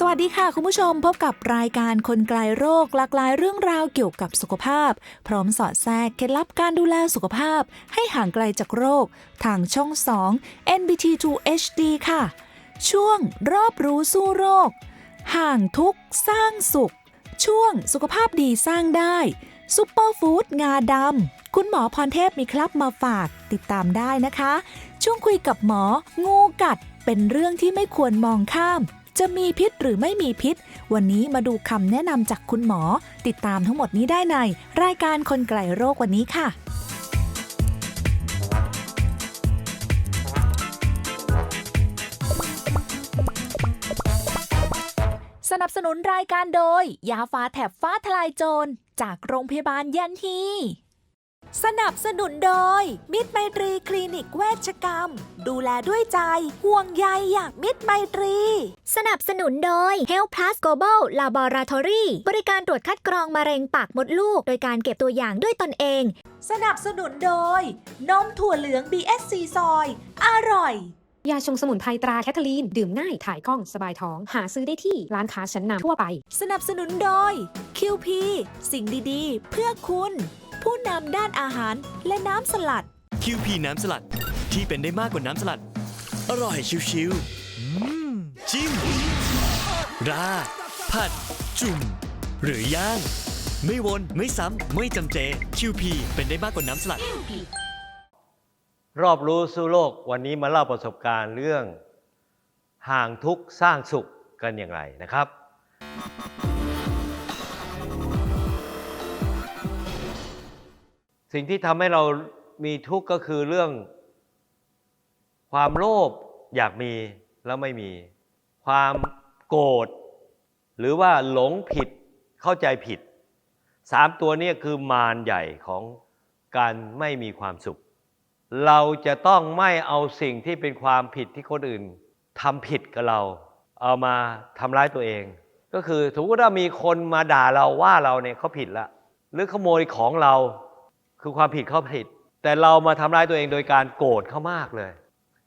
สวัสดีค่ะ คุณผู้ชมพบกับรายการคนไกลโรคหลากหลายเรื่องราวเกี่ยวกับสุขภาพ พร้อมสอดแทรกเคล็ดลับการดูแลสุขภาพ ให้ห่างไกลจากโรค ทางช่อง 2 NBT2 HD ค่ะ ช่วงรอบรู้สู้โรค ห่างทุกสร้างสุข ช่วงสุขภาพดีสร้างได้ซุปเปอร์ฟู้ดงาดำคุณหมอพรเทพมีคลับมาฝากติดตามได้นะคะ ช่วงคุยกับหมองูกัดเป็นเรื่องที่ไม่ควรมองข้าม จะมีพิษหรือไม่มีพิษ วันนี้มาดูคำแนะนำจากคุณหมอ ติดตามทั้งหมดนี้ได้ใน รายการคนไกลโรควันนี้ค่ะสนับสนุนรายการโดย ยาฟ้าแถบฟ้าทลายโจร จากโรงพยาบาลยันฮี สนับสนุนโดย มิตรไมตรีคลินิกเวชกรรม ดูแลด้วยใจ ห่วงใยอย่างมิตรไมตรี สนับสนุนโดย Health Plus Global Laboratory บริการตรวจคัดกรองมะเร็งปากมดลูก โดยการเก็บตัวอย่างด้วยตนเอง สนับสนุนโดย นมถั่วเหลือง BSC ซอย อร่อย ยาชงสมุนไพรตราแคทเธอรีน ดื่มง่ายถ่ายคล่องสบายท้อง หาซื้อได้ที่ร้านค้าชั้นนำทั่วไป สนับสนุนโดย QP สิ่งดีๆ เพื่อคุณ ผู้นำด้านอาหารและน้ำสลัด คิวพีน้ำสลัดที่เป็นได้มากกว่าน้ำสลัด อร่อยชิวๆอืมจิ้ม ราดผัด จุ่ม หรือย่าง ไม่วนไม่ซ้ำ ไม่จำเจ คิวพีเป็นได้มากกว่าน้ำสลัด รอบรู้สู้โลกวันนี้มาเล่าประสบการณ์เรื่อง ห่างทุกข์สร้างสุขกันอย่างไรนะครับ สิ่งที่ทำให้เรามีทุกข์ก็คือเรื่อง ความโลภอยากมีแล้วไม่มี ความโกรธหรือว่าหลงผิดเข้าใจผิดสามตัวนี้คือมารใหญ่ของการไม่มีความสุข เราจะต้องไม่เอาสิ่งที่เป็นความผิดที่คนอื่นทำผิดกับเรา เอามาทำร้ายตัวเอง ก็คือสมมติว่ามีคนมาด่าเราว่าเราเนี่ยเขาผิดละหรือขโมยของเรา คือความผิดเขาผิด แต่เรามาทำร้ายตัวเองโดยการโกรธเขามากเลย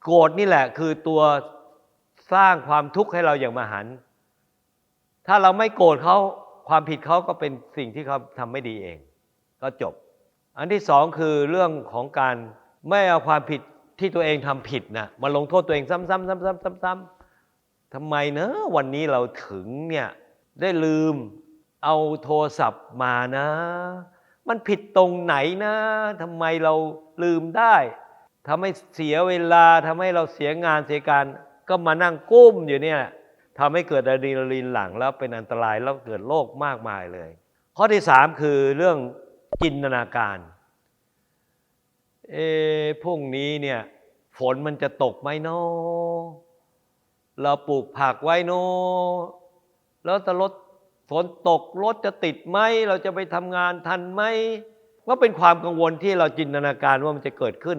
โกรธนี่แหละคือตัวสร้างความทุกข์ให้เราอย่างมหัน ถ้าเราไม่โกรธเขาความผิดเขาก็เป็นสิ่งที่เขาทำไม่ดีเอง ก็จบ อันที่สองคือเรื่องของการไม่เอาความผิดที่ตัวเองทำผิดนะมาลงโทษตัวเองซ้ำๆๆๆๆทำไมเนอะวันนี้เราถึงเนี่ยได้ลืมเอาโทรศัพท์มานะ มันผิดตรงไหนนะทำไมเราลืมได้ทำให้เสียเวลาทำให้เราเสียงานเสียการก็มานั่งก้มอยู่เนี่ยทำให้เกิดอะดรีนาลีนหลั่งแล้วเป็นอันตรายแล้วเกิดโรคมากมายเลย ข้อที่สามคือเรื่องจินตนาการเอพรุ่งนี้เนี่ยฝนมันจะตกไหมเนาะเราปลูกผักไว้เนาะแล้วจะรถ ฝนตกรถจะติดไหมเราจะไปทำงานทันไหมก็เป็นความกังวลที่เราจินตนาการว่ามันจะเกิดขึ้น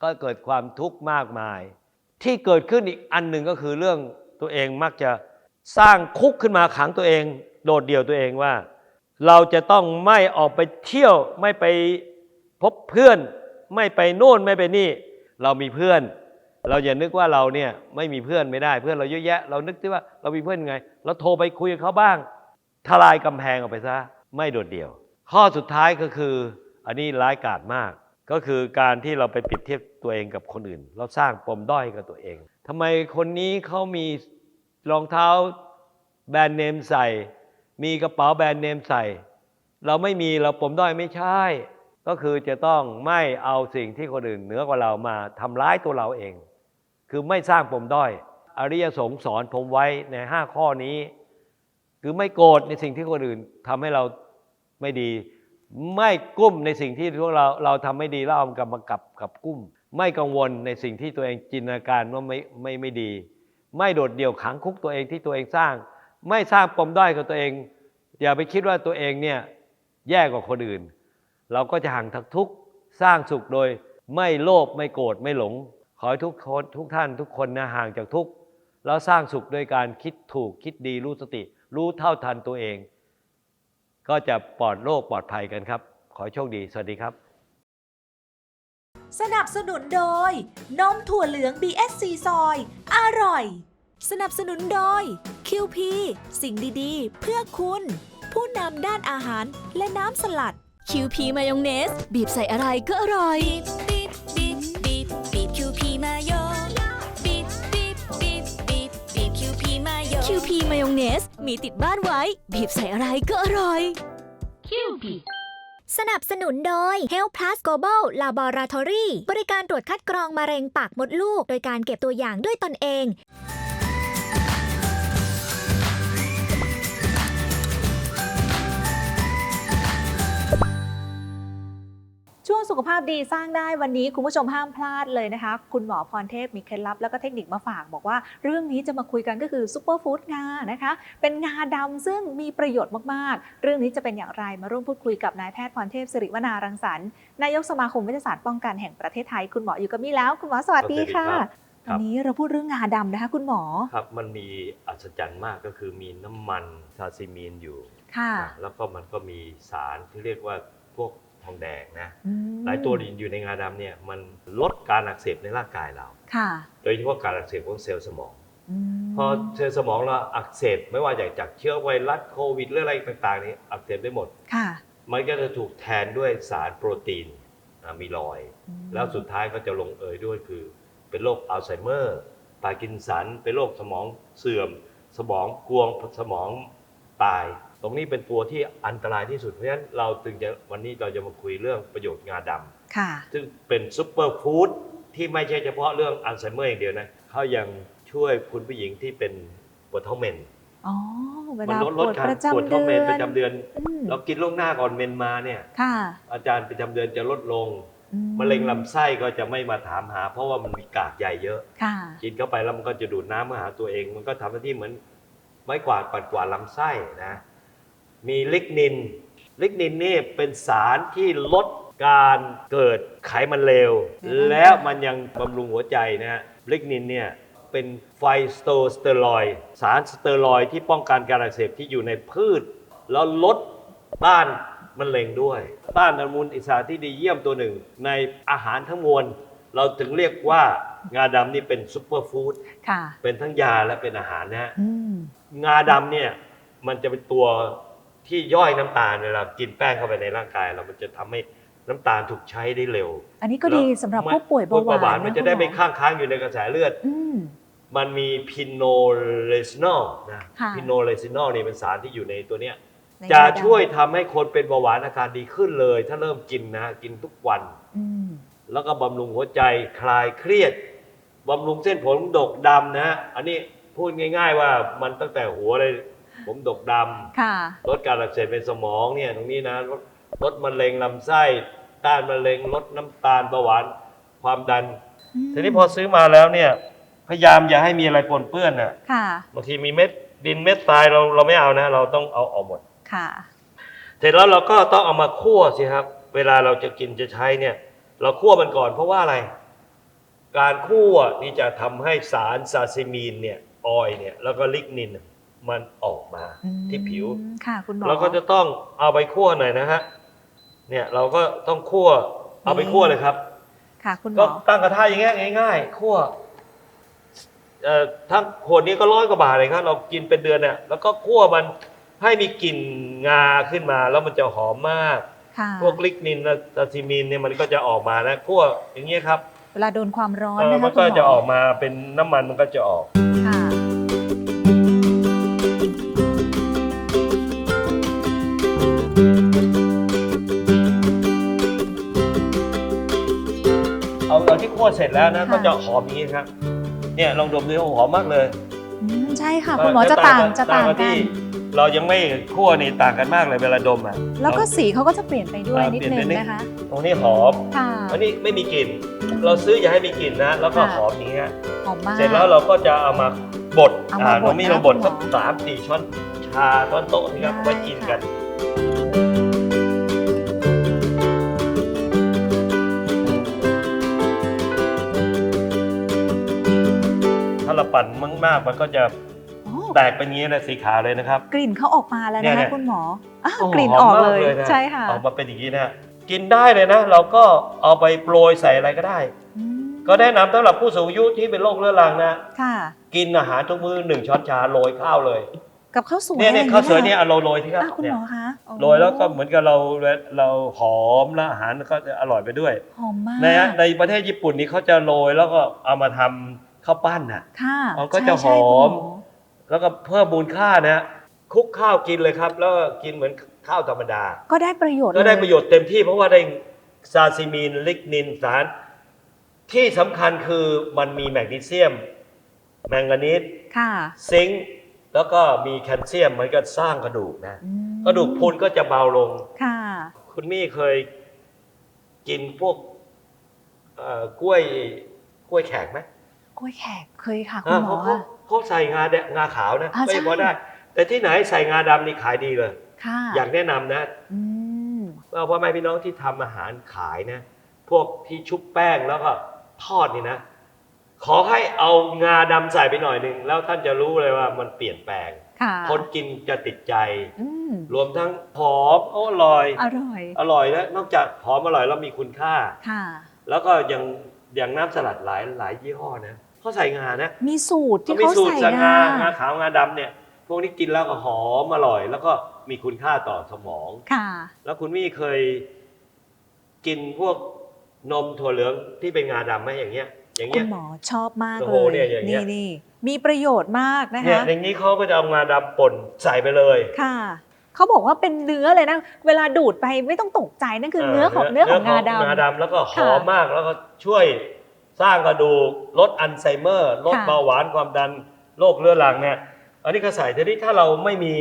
ก็เกิดความทุกข์มากมาย ที่เกิดขึ้นอีกอันหนึ่งก็คือเรื่องตัวเองมักจะสร้างคุกขึ้นมาขังตัวเอง โดดเดี่ยวตัวเองว่า เราจะต้องไม่ออกไปเที่ยวไม่ไปพบเพื่อน ไม่ไปโน่นไม่ไปนี่ เรามีเพื่อน เราอย่านึกว่าเราเนี่ยไม่มีเพื่อนไม่ได้เพื่อนเราเยอะแยะ เรานึกที่ว่าเรามีเพื่อนไง เราโทรไปคุยกับเขาบ้าง ทลายกำแพงออกไปซะไม่โดดเดี่ยว ข้อสุดท้ายก็คืออันนี้ร้ายกาจมาก ก็คือการที่เราไปเปรียบเทียบตัวเองกับคนอื่น เราสร้างปมด้อยกับตัวเองทำไมคนนี้เขามีรองเท้าแบรนด์เนมใส่ มีกระเป๋าแบรนด์เนมใส่ เราไม่มีเราปมด้อยไม่ใช่ ก็คือจะต้องไม่เอาสิ่งที่คนอื่นเหนือกว่าเรามาทำร้ายตัวเราเอง คือไม่สร้างปมด้อย อริยสงฆ์สอนผมไว้ใน 5 ข้อนี้ คือไม่โกรธในสิ่งที่คนอื่นทำให้เราไม่ดี ไม่กุ้มในสิ่งที่พวกเราเราทำไม่ดีแล้วเอากลับมากับกับกุ้ม ไม่กังวลในสิ่งที่ตัวเองจินตนาการว่าไม่ไม่ไม่ดี ไม่โดดเดี่ยวขังคุกตัวเองที่ตัวเองสร้าง ไม่สร้างปมด้อยกับตัวเอง อย่าไปคิดว่าตัวเองเนี่ยแย่กว่าคนอื่น เราก็จะห่างทักทุกสร้างสุขโดย ไม่โลภไม่โกรธไม่หลง ขอให้ทุกคนทุกท่านทุกคนนะห่างจากทุกแล้วสร้างสุขโดยการคิดถูกคิดดีรู้สติ รู้เท่าทันตัวเอง ก็จะปลอดโรคปลอดภัยกันครับ ขอให้โชคดี สวัสดีครับ สนับสนุนโดย นมถั่วเหลือง BSC ซอย อร่อย สนับสนุนโดย QP สิ่งดีๆ เพื่อคุณ ผู้นำด้านอาหารและน้ำสลัดคิวพีมายองเนส บีบใส่อะไรก็อร่อย คิวพีมายองเนส มีติดบ้านไว้ บีบใส่อะไรก็อร่อย คิวพีสนับสนุนโดย Health Plus Global Laboratory บริการตรวจคัดกรองมะเร็งปากมดลูก โดยการเก็บตัวอย่างด้วยตนเอง สุขภาพดีสร้างได้วันนี้คุณผู้ชมห้ามพลาดเลยนะคะ คุณหมอพรเทพมีเคล็ดลับแล้วก็เทคนิคมาฝาก บอกว่าเรื่องนี้จะมาคุยกันก็คือซูเปอร์ฟู้ดงานะคะ เป็นงาดำซึ่งมีประโยชน์มากๆ เรื่องนี้จะเป็นอย่างไรมาร่วมพูดคุยกับนายแพทย์พรเทพสิริวนารังสรรค์นายกสมาคมวิทยาศาสตร์ป้องกันแห่งประเทศไทยคุณหมออยู่กับมี่แล้ว คุณหมอสวัสดีค่ะสวัสดีครับควัรับนนี้เราพูดเรื่องงาดำนะคะ คุณหมอครับมันมีอัศจรรย์มากก็คือมีน้ำมันซาซิมีนอยู่ค่ะนะแล้วก็มันก็มีสารที่เรียกว่าพวก ทองแดงนะอืมหลายตัวอยู่ในงาดำเนี่ยมันลดการอักเสบในร่างกายเราค่ะโดยเฉพาะการอักเสบของเซลล์สมองอืมพอเซลล์สมองเราอักเสบไม่ว่าจากจากเชื้อไวรัสโควิดหรืออะไรต่างๆนี้อักเสบได้หมดค่ะมันก็จะถูกแทนด้วยสารโปรตีนอะมีลอยด์อืมแล้วสุดท้ายก็จะลงเอยด้วยคือ เป็นโรคอัลไซเมอร์ปาร์กินสันเป็นโรคสมองเสื่อม สมองกวงสมองตาย ตรงนี้เป็นตัวที่อันตรายที่สุด เพราะฉะนั้นเราจึงจะวันนี้เราจะมาคุยเรื่องประโยชน์งาดำค่ะซึ่งเป็นซุปเปอร์ฟู้ดที่ไม่ใช่เฉพาะเรื่องอัลไซเมอร์อย่างเดียวนะเขายังช่วยคุณผู้หญิงที่เป็นปวดท้องเมนอ๋อเวมัลาลดปลดวดการประปวดจำท้เดืองเมนอนประจำเดือนอืมเรากินล่วงหน้าก่อนเมนมาเนี่ยค่ะอาจารย์ประจำเดือนจะลดลงอืมะเร็งลำไส้ก็จะไม่มาถามหา เพราะว่ามันมีกากใยเยอะค่ะกินเข้าไปแล้วมันก็จะดูดน้ำมาหาตัวเอง มันก็ทำหน้าที่เหมือนไม้กวาดปัดกวาดลำไส้นะ มีลิกนิน ลิกนินนี่เป็นสารที่ลดการเกิดไขมันเลว แล้วมันยังบำรุงหัวใจนะฮะลิกนินเนี่ยเป็นไฟสโตสเตอรอยด์สารสเตอรอยด์ที่ป้องกันการอักเสบที่อยู่ในพืช แล้วลดต้านมะเร็งด้วย ต้านอนุมูลอิสระที่ดีเยี่ยมตัวหนึ่ง ในอาหารทั้งมวล เราถึงเรียกว่างาดำนี่เป็นซุปเปอร์ฟู้ดค่ะเป็นทั้งยาและเป็นอาหารนะฮะอืมงาดำเนี่ยมันจะเป็นตัว ที่ย่อยน้ำตาลเวลากินแป้งเข้าไปในร่างกาย เรามันจะทำให้น้ำตาลถูกใช้ได้เร็ว อันนี้ก็ดีสำหรับผู้ป่วยเบาหวานมันจะได้ไม่คุณหอข้างค้างอยู่ในกระแสเลือด อืม มันมีพิโนเลซินอลนะค่ะ พิโนเลซินอลนี่เป็นสารที่อยู่ในตัวเนี้ย ในจะงาดำช่วยทำให้คนเป็นเบาหวานอาการดีขึ้นเลย ถ้าเริ่มกินนะกินทุกวัน อืม แล้วก็บำรุงหัวใจคลายเครียดบำรุงเส้นผมดกดำนะฮะอันนี้พูดง่าย ๆ ว่ามันตั้งแต่หัวเลย ผมดกดำค่ะลดการอักเสบในสมองเนี่ยตรงนี้นะลดลดมะเร็งลำไส้ต้านมะเร็งลดน้ำตาลเบาหวานความดัน ทีนี้พอซื้อมาแล้วเนี่ยพยายามอย่าให้มีอะไรปนเปื้อนน่ะค่ะ บางทีมีเม็ดดินเม็ดทรายเราเราไม่เอานะ เราต้องเอาออกหมด ค่ะ เสร็จแล้วเราก็ต้องเอามาคั่วสิครับ เวลาเราจะกินจะใช้เนี่ย เราคั่วมันก่อนเพราะว่าอะไร การคั่วนี่จะทำให้สารซาซิมีนเนี่ยออยล์เนี่ยแล้วก็ลิกนิน มันออกมาที่ผิวค่ะคุณหมอเราก็จะต้องเอาไปคั่วหน่อยนะฮะเนี่ยเราก็ต้องคั่วเอาไปคั่วเลยครับ ค่ะคุณหมก็อตั้งกระทะอย่างเงี้ยง่ายๆคั่วเอ่อทั้งขวดนี้ก็ร้อยกว่าบาทเลยครับ เรากินเป็นเดือนเนี่ยแล้วก็คั่วมันให้มีกลิ่นงาขึ้นมา แล้วมันจะหอมมากค่ะพวกลิกนินและซาซิมินเนี่ยมันก็จะออกมานะคั่วอย่างเงี้ยครับ เวลาโดนความร้อนเออนะคะมันคุก็ณหมอจะออกมาเป็นน้ำมันมันก็จะออก ค่ะเอาเอาที่คั่วเสร็จแล้วนะค่ะ ก็จะหอมอย่างนี้ครับเนี่ยลองดมดูโอ้หอมมากเลยอืมใช่ค่ะ คุณหมอจะต่างจะต่างบกัที่นเรายังไม่คั่วนี่ต่างกันมากเลยเวลาดมอะ แล้วก็สีเขาก็จะเปลี่ยนไปด้วยอ่านิดเปลี่ยนนึไปงนิดนะคะตรงนี้หอมค่ะอันนี้ไม่มีกลิ่น เราซื้ออย่าให้มีกลิ่นนะ แล้วก็ค่ะหอมอย่างเงี้ย หอมมาก เสร็จแล้วเราก็จะเอามาบดเอามาบดน้องมีนะเราบดคุณหมอสักสามสี่ช้อนชาช้อนโต๊ะนี่ครับได้เอาไว้กินกันถ้า ปั่นมากๆ มันก็จะโอ้แตกเป็นอย่างนี้เลยสีขาวเลยนะครับ กลิ่นเขาออกมาแล้วเนี่นะยคะเนี่ยคุณหมออ้าวโโหกลิ่นหออกมาเลยนะใช่ค่ะออกมาเป็นอย่างนี้นะกินได้เลยนะ เราก็เอาไปโปรยใส่อะไรก็ได้ อืมก็แนะนำสำหรับผู้สูงอายุที่เป็นโรคเรื้อรังนะ ค่ะ กินอาหารทุกมื้อหนึ่งช้อนชาโรยข้าวเลย กับข้าวสวยเนี่ยเนี่ยอะไรข้าวสวยเนี่ยหรอเอาโรยโรยที่ครับอะคุณเนี่หยมอคะโอ้โรยแล้วก็เหมือนกับเราเราหอมแล้วอาหารก็จะอร่อยไปด้วย หอมมาก ในในประเทศญี่ปุ่นนี่เขาจะโรยแล้วก็เอามาทำ ข้าวปั้นน่ะค่ะมันก็จะใช่ใช่หอมคุณหแล้วก็เพิ่มมูลค่านะคลุกข้าวกินเลยครับ แล้วก็กินเหมือนข้าวธรรมดา ก็ได้ประโยชน์ก็ได้เลประโยชน์เต็มที่เพราะว่าได้ซาซิมีนลิกนินสาร ที่สำคัญคือมันมีแมกนีเซียม แมงกานีสค่ะซิงค์แล้วก็มีแคลเซียมมันก็สร้างกระดูกนะอืมกระดูกพรุนก็จะเบาลง ค่ะ คุณมี่เคยกินพวกเอ่อกล้วยกล้วยแขกไหม กล้วยแขกเคยค่ะคุอ่าณหมอเขาเขาเขาใส่งาแดงงาขาวนะอ่าไม่ใช่พอได้ แต่ที่ไหนใส่งาดำนี่ขายดีเลยค่ะอยากแนะนำนะอืมว่าพ่อแม่พี่น้องที่ทำอาหารขายนะ พวกที่ชุบแป้งแล้วก็ทอดนี่นะ ขอให้เอางาดำใส่ไปหน่อยหนึ่งแล้วท่านจะรู้เลยว่ามันเปลี่ยนแปลงค่ะคนกินจะติดใจอืมรวมทั้งหอมอร่อย อร่อย อร่อยแล้วนอกจากหอมอร่อยแล้วมีคุณค่าค่ะแล้วก็อย่างอย่างน้ำสลัดหลายหลายยี่ห้อนะ เขาใส่งานะมีสูตรที่มีเขาสูตรใส่ใส่งางางาขาวงาดำเนี่ย พวกนี้กินแล้วก็หอมอร่อย แล้วก็มีคุณค่าต่อสมอง ค่ะ แล้วคุณมี่เคยกินพวกนมถั่วเหลืองที่เป็นงาดำไหมอย่างเงี้ย อย่างคุเงี้ณยหมอชอบมากโอ้เลโหยเนี่ยอย่างเงี้นี่ย นี่มีประโยชน์มากนะเนี่ยคะอย่างนี้เขาก็จะเอางาดำป่นใส่ไปเลย ค่ะเขาบอกว่าเป็นเนื้อเลยนะ เวลาดูดไปไม่ต้องตกใจนั่นคือเนื้อของเนื้อของงาดำงาดำแล้วก็หค่ะอมมากแล้วก็ช่วย สร้างกระดูกลดอัลไซเมอร์ลดค่ะ เบาหวานความดันโรคเรื้อรังเนี่ย อันนี้ก็ใส่ทีนี้ถ้าเราไม่มี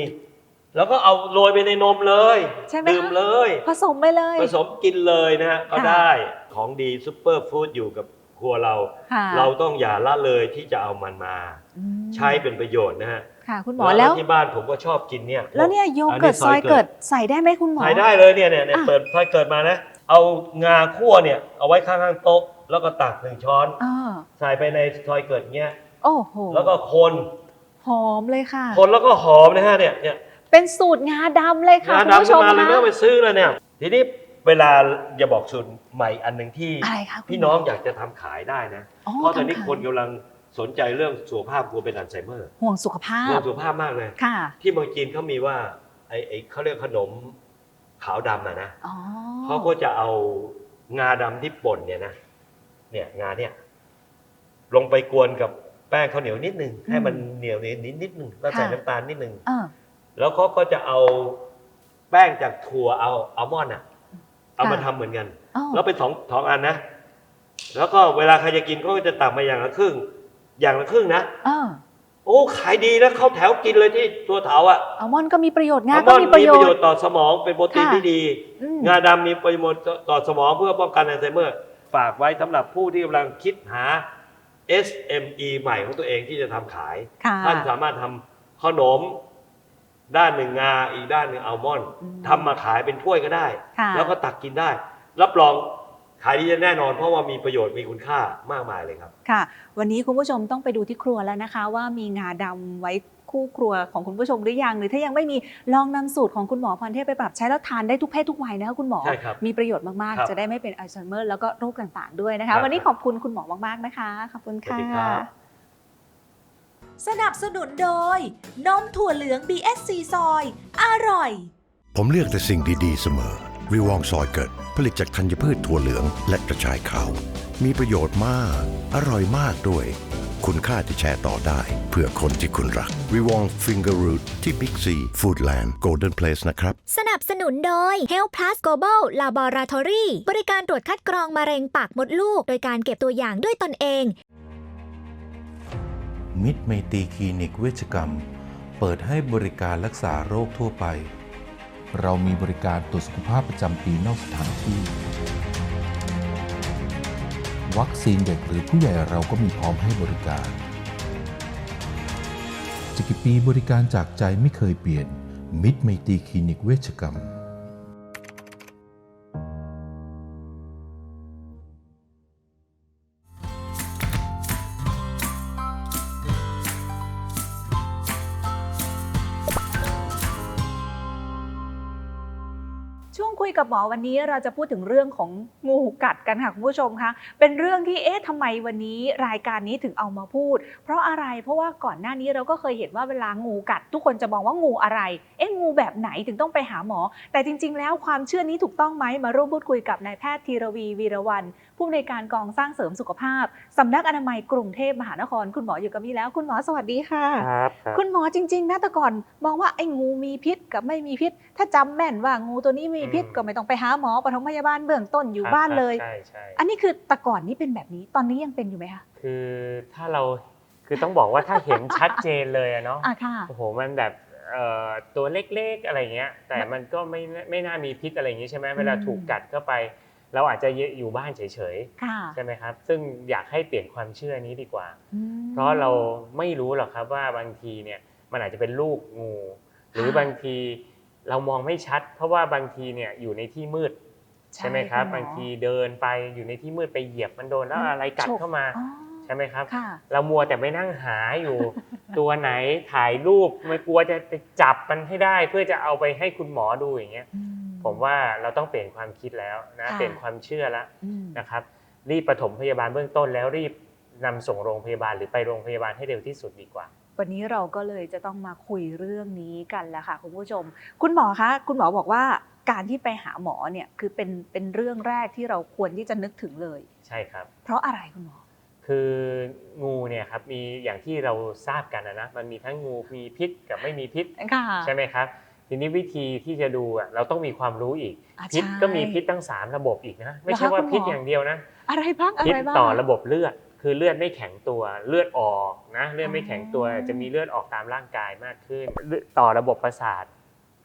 แล้วก็เอาโรยไปในนมเลยใช่ไหมดื่มคะเลย ผสมไปเลย ผสมกินเลยนะฮะก็ค่ะ ได้ของดีซูเปอร์ฟู้ดอยู่กับครัวเรา ค่ะเราต้องอย่าละเลยที่จะเอามันมา อืมใช้เป็นประโยชน์นะฮะค่ะ คุณหมอแล้ว ที่บ้านผมก็ชอบกินเนี่ย แล้วเนี่ยโยเกิร์ตซอยเกิดใส่ได้ไหมคุณหมอใส่ได้เลยเนี่ยเนี่ยเนี่ยอะ เปิดซอยเกิดมานะ เอางาคั่วเนี่ยเอาไว้ข้างๆโต๊ะ แล้วก็ตักหนึ่งช้อน อ่าใส่ไปในซอยเกิดเงี้ย โอ้โหแล้วก็คน หอมเลยค่ะ คนแล้วก็หอมนะฮะเนี่ยเนี่ยเป็นสูตรงาดำเลยค่ะงาคุณดำผู้ชขึ้นมมาเลยไม่คะต้องไปซื้อเลยเนี่ย ทีนี้เวลาอย่าบอกสูตรใหม่อันหนึ่งที่ อะไรคะคุณพี่น้องอยากจะทำขายได้นะ อ๋อเพราะตอนนี้ทำขายคนกำลังสนใจเรื่องสุขภาพกลัวเป็นอัลไซเมอร์ห่วงสุขภากลัวพสุขภาพมากเลย ค่ะ ที่เมืองจีนเขามีว่าไอ้ไอ้เขาเรียกขนม ขาวดำอะนะอ๋อเขาก็จะเอางาดำที่ป่นเนี่ยนะเนี่ยงาเนี่ยลงไปกวนกับแป้งข้าวเหนียวนิดนึงให้มันเหนียวนิดนิดนิดนึงแล้วใส่น้ำตาลนิดนึงเออแล้วเขาก็จะเอาแป้งจากถั่วเอาอัลมอนด์อะ เอามาทำเหมือนกันอ๋อแล้วเป็นสองสองอันนะ แล้วก็เวลาใครจะกินเขาก็จะตักมาอย่างละครึ่ง อย่างละครึ่งนะเออโอ้ขายดีนะเข้าแถวกินเลยที่ตัวเถาอะอัลมอนด์ก็มีประโยชน์งาอัลมก็อนด์มีมีประโยประโยชชน์ น์ต่อสมองเป็นโปรตีนค่ะ ที่ดี อืม งาดำมีประโยชน์ต่อสมองเพื่อป้องกันอัลไซเมอร์ ฝากไว้สำหรับผู้ที่กำลังคิดหา SME ใหม่ของตัวเองที่จะทำขาย ค่ะ ท่านสามารถทำขนม ด้านหนึ่งงาอีกด้านหนึ่งอัลมอนด์อืมทำมาขายเป็นถ้วยก็ได้ ค่ะ แล้วก็ตักกินได้ รับรอง ขายดีแน่นอนเพราะว่ามีประโยชน์มีคุณค่ามากมายเลยครับ ค่ะ วันนี้คุณผู้ชมต้องไปดูที่ครัวแล้วนะคะ ว่ามีงาดำไว้คู่ครัวของคุณผู้ชมหรือยัง หรือถ้ายังไม่มีลองนำสูตรของคุณหมอพรเทพไปปรับใช้แล้วทานได้ทุกเพศทุกวัยนะคะคุณหมอ ใช่ครับมีประโยชน์มาก ครับๆ จะได้ไม่เป็นอัลไซเมอร์แล้วก็โรคต่างๆ ด้วยนะครัคะ บวันนี้ขอบคุณคุณหมอมากๆนะคะ ขอบคุณสวัสค่ะดีครับ สนับสนุนโดย นมถั่วเหลือง BSC ซอย อร่อย ผมเลือกแต่สิ่งดี ๆ เสมอ วิวองซอยเกิด ผลิตจากธัญพืชถั่วเหลืองและกระชายขาว มีประโยชน์มาก อร่อยมากด้วย คุณค่าที่แชร์ต่อได้ เพื่อคนที่คุณรักวิวองฟิงเกอร์รูทที่บิ๊กซีฟู้ดแลนด์โกลเด้นเพลสนะครับ สนับสนุนโดย Health Plus Global Laboratory บริการตรวจคัดกรองมะเร็งปากมดลูก โดยการเก็บตัวอย่างด้วยตนเอง มิตรไมตรีคลินิกเวชกรรม เปิดให้บริการรักษาโรคทั่วไป เรามีบริการตรวจสุขภาพประจำปีนอกสถานที่ วัคซีนเด็กหรือผู้ใหญ่เราก็มีพร้อมให้บริการจะกี่ปีบริการจากใจไม่เคยเปลี่ยน มิตรไมตรีคลินิกเวชกรรม หมอวันนี้เราจะพูดถึงเรื่องของงูกัดกันค่ะคุณผู้ชมคะเป็นเรื่องที่เอ๊ะทำไมวันนี้รายการนี้ถึงเอามาพูด เพราะอะไรเพราะว่าก่อนหน้านี้เราก็เคยเห็นว่าเวลางูกัด ทุกคนจะมองว่างูอะไร เอ๊ะงูแบบไหนถึงต้องไปหาหมอ แต่จริง ๆ แล้วความเชื่อนี้ถูกต้องไหมมาร่วมพูดคุยกับนายแพทย์ธีรวีวีรวันผู้อำนวยการกองสร้างเสริมสุขภาพสำนักอนามัยกรุงเทพมหานคร คุณหมออยู่กับมี่แล้ว คุณหมอสวัสดีค่ะครับครับคุณหมอจริงๆนะแต่ก่อนมองว่าไอ้งูมีพิษกับไม่มีพิษ ถ้าจำแม่นว่างูตัวนี้มีพิษอืมก็ไม่ต้องไปหาหมอปฐมพยาบาลเบื้องต้นอยู่ครับบ้านเลย ใช่ใช่อันนี้คือแต่ก่อนนี่เป็นแบบนี้ตอนนี้ยังเป็นอยู่ไหมคะคือถ้าเราคือต้องบอกว่าถ้าเห็นชัดเจนเลยอะเนาะอะค่ะ โอ้โหมันแบบเอ่อตัวเล็กๆอะไรเงี้ย แต่มันก็ไม่ไม่น่ามีพิษอะไรอย่างงี้ใช่ไหมเวลาถูกกัดเข้าไป เราอาจจะอยู่บ้านเฉยค่ะๆใช่ไหมครับ ซึ่งอยากให้เปลี่ยนความเชื่อนี้ดีกว่า อืม เพราะเราไม่รู้หรอกครับว่าบางทีเนี่ยมันอาจจะเป็นลูกงู หรือค่ะบางที เรามองไม่ชัด เพราะว่าบางทีเนี่ยอยู่ในที่มืดใช่ไหมครับณหอบางทีเดินไปอยู่ในที่มืดไปเหยียบมันโดนแล้วอะไรกัดฉกเข้ามาอ๋อใช่ไหมครับค่ะเรามัวแต่ไปนั่งหาอยู่ ตัวไหนถ่ายรูปไม่กลัวจะไปจับมันให้ได้ เพื่อจะเอาไปให้คุณหมอดูอย่างเงี้ยอืผมว่าเราต้องเปลี่ยนความคิดแล้วนะค่ะเปลี่ยนความเชื่อแล้วอืมนะครับ รีบปฐมพยาบาลเบื้องต้นแล้วรีบนำส่งโรงพยาบาลหรือไปโรงพยาบาลให้เร็วที่สุดดีกว่า วันนี้เราก็เลยจะต้องมาคุยเรื่องนี้กันแหละค่ะคุณผู้ชม คุณหมอคะคุณหมอบอกว่าการที่ไปหาหมอเนี่ยคือเป็นเป็นเรื่องแรกที่เราควรที่จะนึกถึงเลย ใช่ครับ เพราะอะไรคุณหมอ คืองูเนี่ยครับมีอย่างที่เราทราบกันนะนะมันมีทั้งงูมีพิษกับไม่มีพิษค่ะใช่ไหมครับทีนี้วิธีที่จะดูอะเราต้องมีความรู้อีกอะพิษใช่ก็มีพิษตั้งสามระบบอีกนะ ไม่ใช่ว่าเหรอคะคุณหมอพิษอย่างเดียวนะ อะไรบ้างอะพิษไรบ้างต่อคะระบบเลือด คือเลือดไม่แข็งตัวเลือดออกนะเลือดไม่แข็งตัวอ๋อจะมีเลือดออกตามร่างกายมากขึ้นเลือดต่อระบบประสาท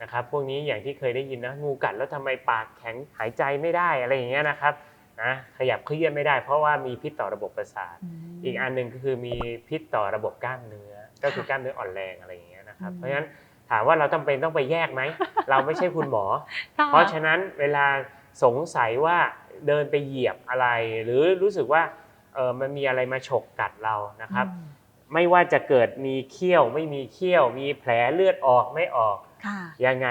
นะครับพวกนี้อย่างที่เคยได้ยินนะงูกัดแล้วทำไมปากแข็งหายใจไม่ได้อะไรอย่างเงี้ยนะครับนะขยับเคลื่อนไม่ได้ เพราะว่ามีพิษต่อระบบประสาทมอีกอันหนึ่งก็คือมีพิษต่อระบบกล้ามเนื้อ ก็คือกล้ามเนื้ออ่อนแรงอะไรอย่างเงี้ยนะครับอืมเพราะฉะนั้นถามว่าเราต้องเป็นต้องไปแยกไหม เราไม่ใช่คุณหมอค่เพราะฉะนั้นเวลาสงสัยว่าเดินไปเหยียบอะไร หรือรู้สึกว่า เออมันมีอะไรมาฉกกัดเรานะครับอืมไม่ว่าจะเกิดมีเขี้ยวไม่มีเขี้ยว มีแผลเลือดออกไม่ออกค่ะยังไง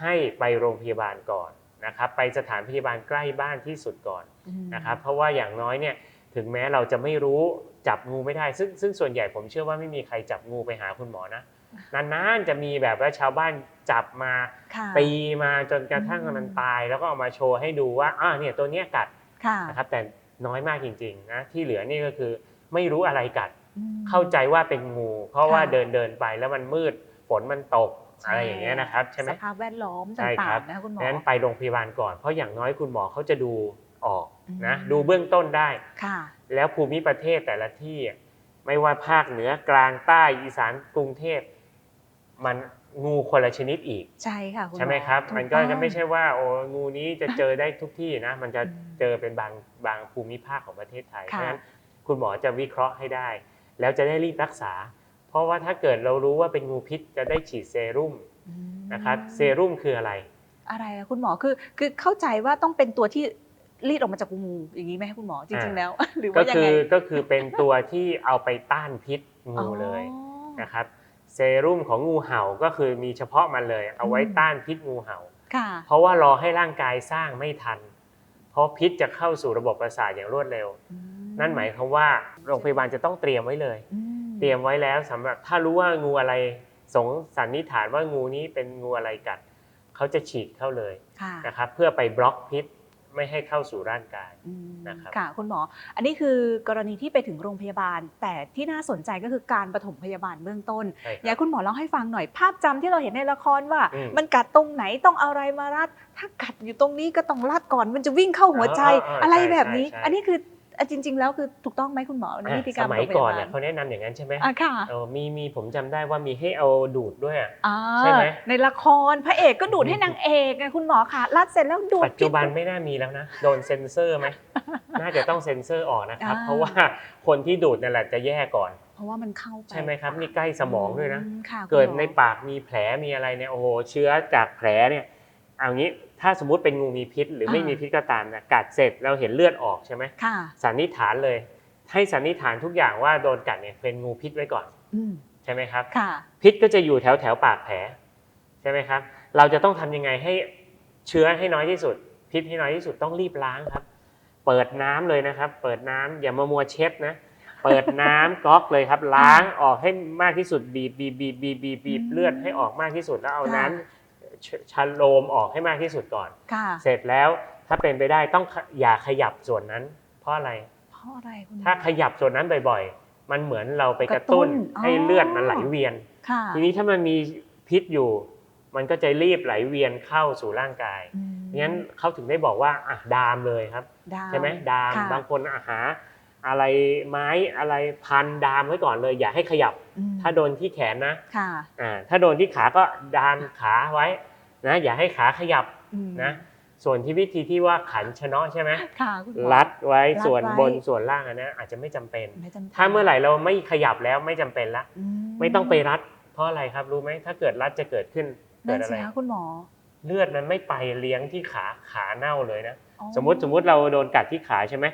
ให้ไปโรงพยาบาลก่อนนะครับ ไปสถานพยาบาลใกล้บ้านที่สุดก่อนอืมนะครับ เพราะว่าอย่างน้อยเนี่ยถึงแม้เราจะไม่รู้จับงูไม่ได้ ซึ่งซึ่งส่วนใหญ่ผมเชื่อว่าไม่มีใครจับงูไปหาคุณหมอนะนานๆจะมีแบบว่าชาวบ้านจับมาค่ะตีมาจนกระทั่งอืมมันตาย แล้วก็เอามาโชว์ให้ดูว่าอ่าเนี่ยตัวเนี้ยกัดค่ะนะครับแต่ น้อยมากจริงๆนะที่เหลือนี่ก็คือไม่รู้อะไรกัดอืมเข้าใจว่าเป็นงู เพราะว่าค่ะเดินเดินๆไปแล้วมันมืดฝนมันตกใช่อะไรอย่างเงี้ยนะครับใช่ไหมสภาพแวดล้อมใช่คต่ารังๆนะคุณหมองั้นไปโรงพยาบาลก่อนเพราะอย่างน้อยคุณหมอเขาจะดูออกนะอืมดูเบื้องต้นได้ค่ะแล้วภูมิประเทศแต่ละที่อะไม่ว่าภาคเหนือกลางใต้อีสานกรุงเทพมัน งูคนละชนิดอีก ใช่ค่ะคุณใช่ไหมครับถูมันก็ต้จะองไม่ใช่ว่าโอ้งูนี้จะเจอได้ทุกที่นะ มันจะอืมเจอเป็นบางบางภูมิภาคของประเทศไทยเพค่ะราะฉะนั้นคุณหมอจะวิเคราะห์ให้ได้ แล้วจะได้รีบรักษา เพราะว่าถ้าเกิดเรารู้ว่าเป็นงูพิษจะได้ฉีดเซรุ่มอืมนะครับเซรุ่มคืออะไร อะไรอะคุณหมอคือคือเข้าใจว่าต้องเป็นตัวที่รีดออกมาจากงูอย่างนี้ไหมคะคุณหมอจริงอ่าๆแล้ว หรือก็ว่ายังคืไงอก็คือเป็นตัวที่เอาไปต้านพิษงูเลยอ๋อนะครับ เซรุ่มของงูเห่าก็คือมีเฉพาะมันเลย เอาไว้อืมต้านพิษงูเห่าค่ะเพราะว่ารอให้ร่างกายสร้างไม่ทัน เพราะพิษจะเข้าสู่ระบบประสาทอย่างรวดเร็วอืมนั่นหมายความว่าโรงพยาบาลจะต้องเตรียมไว้เลยอืมเตรียมไว้แล้วสำหรับถ้ารู้ว่างูอะไรสงสันนิษฐานว่างูนี้เป็นงูอะไรกัดเขาจะฉีดเข้าเลยค่ะนะครับเพื่อไปบล็อกพิษ ไม่ให้เข้าสู่ร่างกาย อืมนะครับ ค่ะคุณหมอ อันนี้คือกรณีที่ไปถึงโรงพยาบาล แต่ที่น่าสนใจก็คือการปฐมพยาบาลเบื้องต้น ใช่ครับอยากให้คุณหมอเล่าให้ฟังหน่อยภาพจำที่เราเห็นในละครว่า อืม มันกัดตรงไหนต้องเอาอะไรมารัด ถ้ากัดอยู่ตรงนี้ก็ต้องรัดก่อนมันจะวิ่งเข้าหัวใจ อ่าอ่าอะไรใช่แบบนี้ใช่ใช่ อันนี้คืออะ จริง ๆ แล้วคือถูกต้องไหมคุณหมอในอะวิธีสการมัยปฐก่อนพาบาลเนี่ยเขาแนะนำอย่างนั้นใช่ไหมอะค่ะเออมีมีผมจำได้ว่ามีให้เอาดูดด้วยอะอ่าใช่ไหมในละครพระเอกก็ดูดให้นางเอกไงคุณหมอค่ะรัดเสร็จแล้วดูดปัจจุบันไม่น่ามีแล้วนะโดนเซ็นเซอร์ไหมน่าจะต้องเซ็นเซอร์ออกนะครับอ่าเพราะว่าคนที่ดูดนั่นแหละจะแย่ก่อน เพราะว่ามันเข้าไปใช่ไหมครับนี่ใกล้สมองด้วยนะมค่ะคุณหมอเกิดในปากมีแผลมีอะไรเนี่ยโอ้โหเชื้อจากแผลเนี่ยเอางี้ ถ้าสมมุติเป็นงูมีพิษ หรือไม่อ่ามีมีพิษก็ตามนะกัดเสร็จเราเห็นเลือดออกใช่ไหมค่ะสันนิษฐานเลย ให้สันนิษฐานทุกอย่างว่าโดนกัดเนี่ยเป็นงูพิษไว้ก่อนอืมใช่ไหมครับค่ะพิษก็จะอยู่แถวแถวปากแผลใช่ไหมครับ เราจะต้องทำยังไงให้เชื้อให้น้อยที่สุด พิษให้น้อยที่สุดต้องรีบล้างครับ เปิดน้ำเลยนะครับ เปิดน้ำอย่ามามัวเช็ดนะเปิดน้ำก๊อกเลยครับล้างออกให้มากที่สุดบีบบีบบีบบีบบีบบีบเลือดให้ออกมากที่สุดแล้วเอาค่ะน้ำ ชชันโลมออกให้มากที่สุดก่อนค่ะเสร็จแล้วถ้าเป็นไปได้ต้องขอย่าขยับส่วนนั้น เพราะอะไร เพราะอะไรคุณหมอถ้าขยับส่วนนั้นบ่อยๆ มันเหมือนเราไปกระตุ้นกระตุ้นให้อ๋อเลือดมันไหลเวียนค่ะทีนี้ถ้ามันมีพิษอยู่ มันก็จะรีบไหลเวียนเข้าสู่ร่างกายอืมงั้นเขาถึงได้บอกว่าอะดามเลยครับดาวใช่ไหมดามค่ะบางคนอาหา อะไรไม้อะไรพันดามไว้ก่อนเลย อย่าให้ขยับอืมถ้าโดนที่แขนนะค่ะอ่าถ้าโดนที่ขาก็ดามขาไว้นะอย่าให้ขาขยับอืมนะส่วนที่วิธีที่ว่าขันชะเนาะใช่ไหมค่ะคุณหมอรัดไว้รัดส่วนไว้บนส่วนล่างอันนั้นอาจจะไม่จำเป็นไม่จำป็น ถ้าเมื่อไหร่เราไม่ขยับแล้วไม่จำเป็นละอืไม่ต้องไปรัด เพราะอะไรครับรู้ไหมถ้าเกิดรัดจะเกิดขึ้นเกินั่ดนอะสิไรคะคุณหมอ เลือดมันไม่ไปเลี้ยงที่ขาขาเน่าเลยนะอ๋อสมมติสมมติเราโดนกัดที่ขาใช่ไหม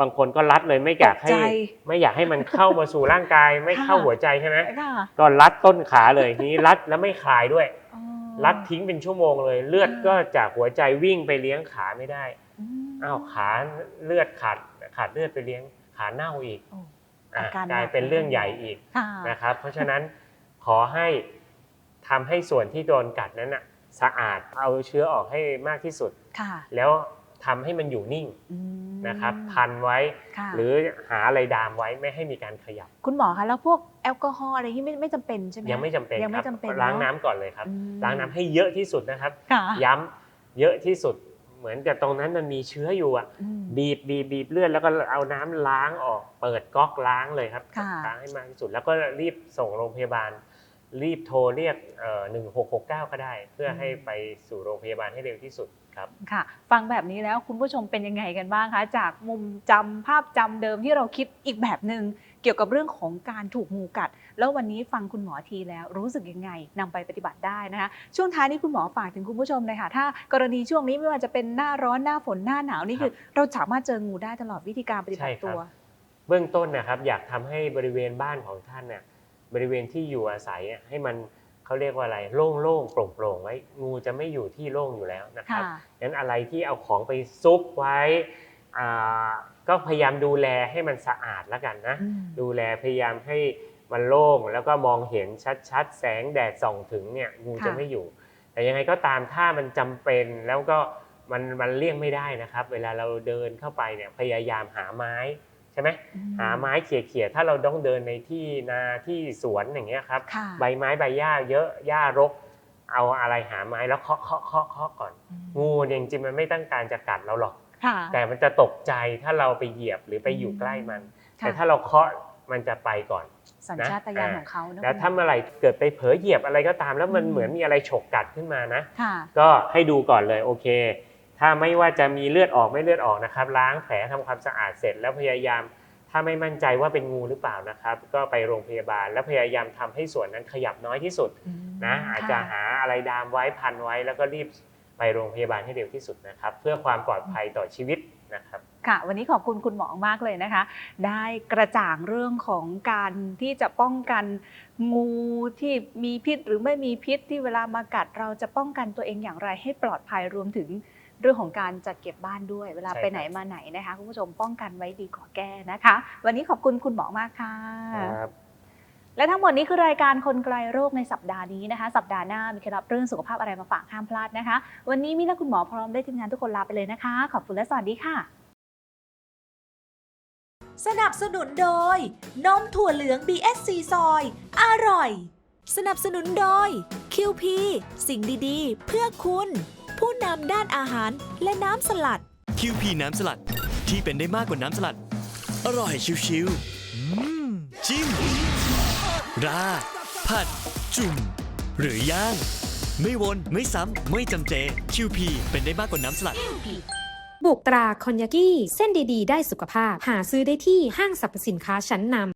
บางคนก็รัดเลยไม่อยากให้ตกใจไม่อยากให้มันเข้ามาสู่ร่างกาย ไม่เข้าค่ะหัวใจใช่ไหมค่ะก็รัดต้นขาเลยทีนี้รัดแล้วไม่คลายด้วยอ๋อรัดทิ้งเป็นชั่วโมงเลย เลือดอ่าก็จากหัวใจวิ่งไปเลี้ยงขาไม่ได้อืมอ้าวขาเลือดขาดขาดเลือดไปเลี้ยงขาเน่าอีกโอ้อะอาการหนักกลายเป็นเรื่องใหญ่อีกค่ะนะครับ เพราะฉะนั้นขอให้ทำให้ส่วนที่โดนกัดนั้นอะสะอาดเอาเชื้อออกให้มากที่สุดค่ะแล้ว ทำให้มันอยู่นิ่งอืมนะครับพันไว้ค่ะหรือหาอะไรดามไว้ไม่ให้มีการขยับ คุณหมอคะแล้วพวกแอลกอฮอล์อะไรที่ไม่ไม่จำเป็นใช่ไหมยังไม่จำเป็นยังคไม่รับจำเป็นล้างเอะน้ำก่อนเลยครับอืมล้างน้ำให้เยอะที่สุดนะครับค่ะย้ำเยอะที่สุดเหมือนกับตรงนั้นมันมีเชื้ออยู่อะอืมบีบบีบบีบเลือดแล้วก็เอาน้ำล้างออก เปิดก๊อกล้างเลยครับค่ะล้างให้มากที่สุดแล้วก็รีบส่งโรงพยาบาล รีบโทรเรียกหนึ่งหกหกเก้าก็ได้ เพื่อให้ไปสู่โรงพยาบาลให้เร็วที่สุด ครับค่ะ ฟังแบบนี้แล้วคุณผู้ชมเป็นยังไงกันบ้างคะ จากมุมจำภาพจำเดิมที่เราคิดอีกแบบหนึ่งเกี่ยวกับเรื่องของการถูกงูกัด แล้ววันนี้ฟังคุณหมอทีแล้วรู้สึกยังไงนำไปปฏิบัติได้นะคะช่วงท้ายนี้คุณหมอฝากถึงคุณผู้ชมเลยค่ะ ถ้ากรณีช่วงนี้ไม่ว่าจะเป็นหน้าร้อนหน้าฝนหน้าหนาวนี่คือ เราสามารถเจองูได้ตลอดวิธีการปฏิบัใช่ติคตัรับวเบื้องต้นนะครับ อยากทำให้บริเวณบ้านของท่านน่ะบริเวณที่อยู่อาศัยอะให้มัน เขาเรียกว่าอะไรโล่งๆโปร่งๆไว้งูจะไม่อยู่ที่โล่งอยู่แล้วนะครับค่ะงั้นอะไรที่เอาของไปซุกไว้อ่าก็พยายามดูแลให้มันสะอาดแล้วกันนะอืมดูแลพยายามให้มันโล่งแล้วก็มองเห็นชัดๆ แสงแดดส่องถึงเนี่ยงูค่ะจะไม่อยู่ แต่ยังไงก็ตามถ้ามันจำเป็นแล้วก็มันมันเลี่ยงไม่ได้นะครับ เวลาเราเดินเข้าไปเนี่ยพยายามหาไม้ใช่ไหมอืมหาไม้เขี่ยๆถ้าเราต้องเดินในที่นาที่สวนอย่างเงี้ยครับค่ะใบไม้ใบหญ้าเยอะหญ้ารก เอาอะไรหาไม้แล้วเคาะเคาะเคาะเคาะก่อนอืมงูเนี่ยจริงๆมันไม่ต้องการจะกัดเราหรอกค่ะแต่มันจะตกใจถ้าเราไปเหยียบหรือไปอยู่ใกล้มันค่ะแต่ถ้าเราเคาะมันจะไปก่อนสัญชาตญาณของเขานะแล้วคุณหมอถ้าเมื่อไหร่เกิดไปเผลอเหยียบอะไรก็ตาม แล้วมันอืมเหมือนมีอะไรฉกกัดขึ้นมานะค่ะก็ให้ดูก่อนเลยโอเค ถ้าไม่ว่าจะมีเลือดออกไม่เลือดออกนะครับ ล้างแผลทำความสะอาดเสร็จ แล้วพยายาม ถ้าไม่มั่นใจว่าเป็นงูหรือเปล่านะครับ ก็ไปโรงพยาบาลแล้วพยายามทำให้ส่วนนั้นขยับน้อยที่สุดอืมนะอาจจะค่หาอะไรดามไว้พันไว้แล้วก็รีบไปโรงพยาบาลให้เร็วที่สุดนะครับ เพื่อความปลอดภัยต่อชีวิตนะครับค่ะวันนี้ขอบคุณคุณหมอมากเลยนะคะ ได้กระจ่างเรื่องของการที่จะป้องกันงูที่มีพิษหรือไม่มีพิษที่เวลามากัดเราจะป้องกันตัวเองอย่างไรให้ปลอดภัยรวมถึง เรื่องของการจัดเก็บบ้านด้วย เวลาใช่ไปครับไหนมาไหนนะคะคุณผู้ชมป้องกันไว้ดีกว่าแก้นะคะ วันนี้ขอบคุณคุณหมอมากค่ะ ครับ และทั้งหมดนี้คือรายการคนไกลโรคในสัปดาห์นี้นะคะ สัปดาห์หน้ามีเคล็ดลับเรื่องสุขภาพอะไรมาฝากห้ามพลาดนะคะ วันนี้มินและคุณหมอพร้อมได้วยทีมงานทุกคนลาไปเลยนะคะ ขอบคุณและสวัสดีค่ะ สนับสนุนโดย นมถั่วเหลือง BSC ซอย อร่อย สนับสนุนโดย QP สิ่งดีๆ เพื่อคุณ ผู้นำด้านอาหารและน้ำสลัด คิวพีน้ำสลัดที่เป็นได้มากกว่าน้ำสลัด อร่อยชิวๆอืมจิ้ม ราดผัด จุ่ม หรือย่าง ไม่วนไม่ซ้ำ ไม่จำเจ QP เป็นได้มากกว่าน้ำสลัด บุกตราคอนยากิเส้นดีๆ ได้สุขภาพ หาซื้อได้ที่ห้างสรรพสินค้าชั้นนำ